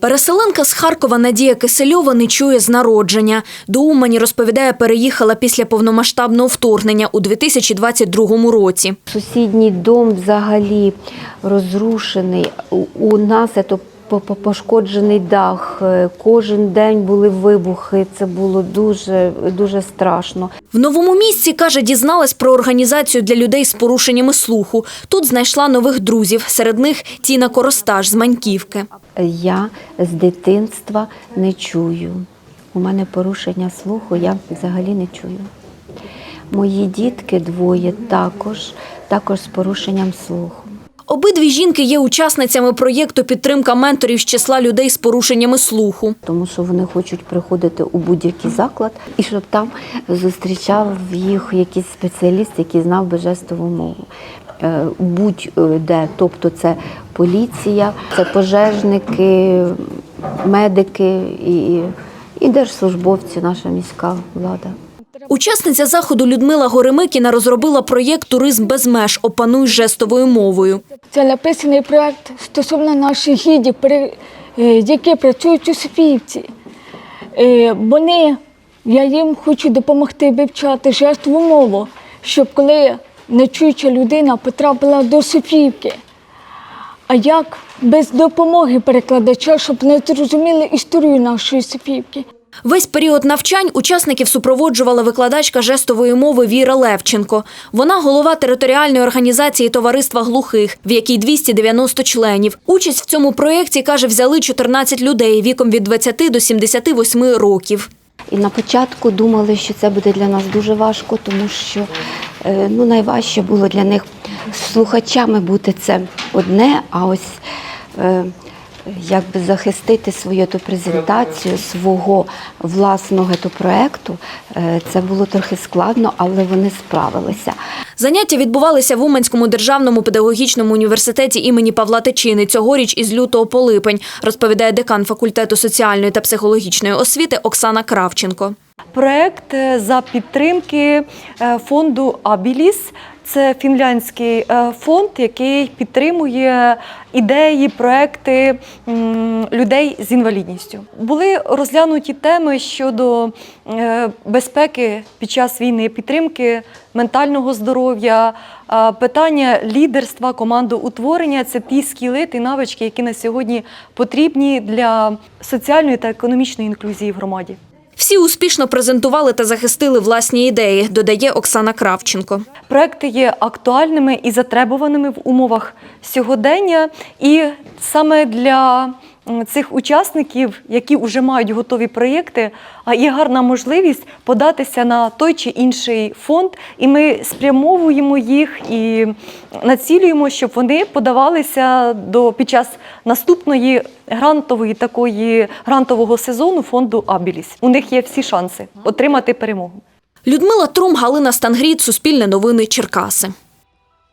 Переселенка з Харкова Надія Кисельова не чує з народження. До Умані, розповідає, переїхала після повномасштабного вторгнення у 2022 році. Сусідній дом взагалі розрушений. У- нас це пошкоджений дах. Е, Кожен день були вибухи. Це було дуже, дуже страшно. В новому місці, каже, дізналась про організацію для людей з порушеннями слуху. Тут знайшла нових друзів. Серед них Тіна Коростаж з Маньківки. Я з дитинства не чую. У мене порушення слуху, я взагалі не чую. Мої дітки двоє також, також з порушенням слуху. Обидві жінки є учасницями проєкту підтримка менторів з числа людей з порушеннями слуху. тому що вони хочуть приходити у будь-який заклад, і щоб там зустрічав їх якийсь спеціаліст, який знав би жестову мову. Е, Будь-де, тобто це поліція, це пожежники, медики і, і держслужбовці, наша міська влада. Учасниця заходу Людмила Горемикіна розробила проєкт Туризм без меж. Опануй жестовою мовою. Це написаний проект стосовно наших гідів, е, які працюють у Софіївці. Е, Вони, я їм хочу допомогти вивчати жестову мову, щоб коли нечуюча людина потрапила до Софіївки. А як без допомоги перекладача, щоб не зрозуміли історію нашої Софіївки? Весь період навчань учасників супроводжувала викладачка жестової мови Віра Левченко. Вона голова територіальної організації товариства глухих, в якій 290 членів. Участь в цьому проєкті, каже, взяли 14 людей віком від 20 до 78 років. І на початку думали, що це буде для нас дуже важко, тому що е, ну, найважче було для них слухачами бути це одне, а ось е, якби захистити свою ту презентацію свого власного ту проекту, е, це було трохи складно, але вони справилися. Заняття відбувалися в Уманському державному педагогічному університеті імені Павла Тичини цьогоріч із лютого по липень, розповідає декан факультету соціальної та психологічної освіти Оксана Кравченко. Проект е, за підтримки е, фонду Абіліс. Це фінляндський е, фонд, який підтримує ідеї, проекти людей з інвалідністю. Були розглянуті теми щодо е, безпеки під час війни, підтримки ментального здоров'я, е, питання лідерства, командоутворення це ті скіли, ті навички, які на сьогодні потрібні для соціальної та економічної інклюзії в громаді. Всі успішно презентували та захистили власні ідеї, додає Оксана Кравченко. Проекти є актуальними і затребуваними в умовах сьогодення, і саме для цих учасників, які вже мають готові проєкти, а є гарна можливість податися на той чи інший фонд, і ми спрямовуємо їх і націлюємо, щоб вони подавалися до під час наступної грантової такої грантового сезону фонду Абіліс. У них є всі шанси отримати перемогу. Людмила Трум, Галина Стангріт, Суспільне новини, Черкаси.